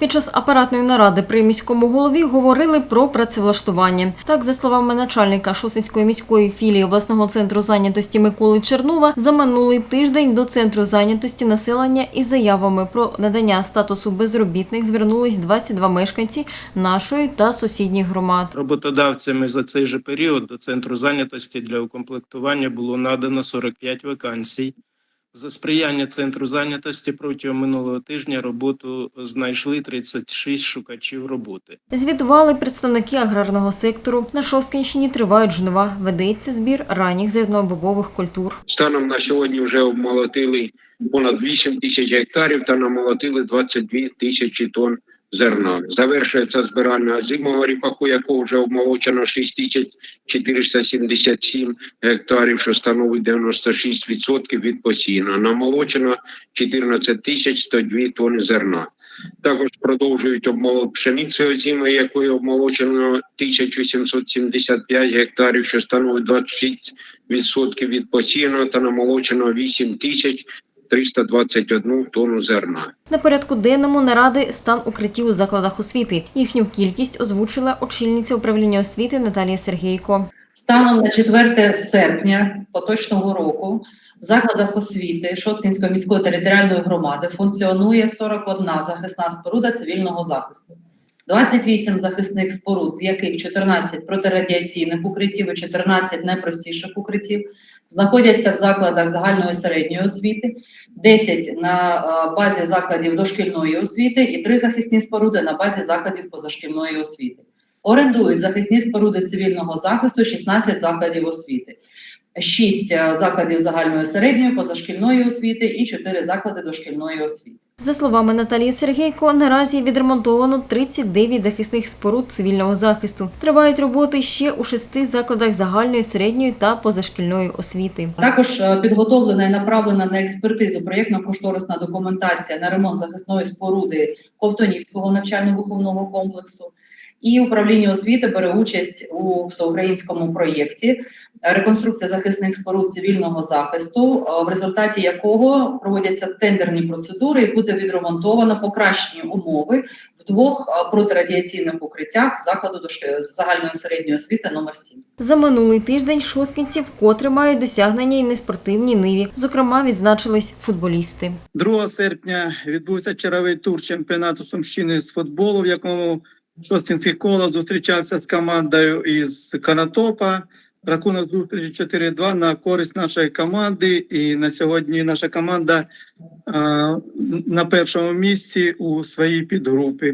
Під час апаратної наради при міському голові говорили про працевлаштування. Так, за словами начальника Шосинської міської філії обласного центру зайнятості Миколи Чернова, за минулий тиждень до центру зайнятості населення із заявами про надання статусу безробітних звернулись 22 мешканці нашої та сусідніх громад. Роботодавцями за цей же період до центру зайнятості для укомплектування було надано 45 вакансій. За сприяння центру зайнятості протягом минулого тижня роботу знайшли 36 шукачів роботи. Звітували представники аграрного сектору. На Шосткинщині тривають жнива. Ведеться збір ранніх зернобобових культур. Станом на сьогодні вже обмолотили понад 8 тисяч гектарів та намолотили 22 тисячі тонн зерна. Завершується збирання зимового ріпаку, якого вже обмолочено 6 тисяч 477 гектарів, що становить 96% від посіяно. Намолочено 14 тисяч 102 тонни зерна. Також продовжують обмолот пшениці озимої, якої обмолочено 1875 гектарів, що становить 26% від посіяного та намолочено 8 тисяч 321 тонну зерна. На порядку денному наради стан укриттів у закладах освіти. Їхню кількість озвучила очільниця управління освіти Наталія Сергійко. Станом на 4 серпня поточного року в закладах освіти Шосткінської міської територіальної громади функціонує 41 захисна споруда цивільного захисту. 28 захисних споруд, з яких 14 протирадіаційних укриттів і 14 найпростіших укриттів, знаходяться в закладах загальної середньої освіти, 10 на е, базі закладів дошкільної освіти і 3 захисні споруди на базі закладів позашкільної освіти. Орендують захисні споруди цивільного захисту 16 закладів освіти, 6 закладів загальної середньої позашкільної освіти і 4 заклади дошкільної освіти. За словами Наталії Сергійко, наразі відремонтовано 39 захисних споруд цивільного захисту. Тривають роботи ще у шести закладах загальної середньої та позашкільної освіти. Також е, підготовлена і направлена на експертизу проєктно-кошторисна документація на ремонт захисної споруди Ковтонівського навчально-виховного комплексу. І управління освіти бере участь у всеукраїнському проєкті реконструкція захисних споруд цивільного захисту, е, в результаті якого проводяться тендерні процедури і буде відремонтовано покращені умови в двох е, протирадіаційних укриттях закладу дош- загальної середньої освіти номер 7. За минулий тиждень шосткінці вкотре мають досягнення і на спортивній ниві. Зокрема, відзначились футболісти. 2 серпня відбувся черговий тур чемпіонату Сумщини з футболу, в якому Шостинський коло зустрічався з командою із Канатопа. Рахунок зустрічі 4-2 на користь нашої команди. І на сьогодні наша команда а, на першому місці у своїй підгрупі.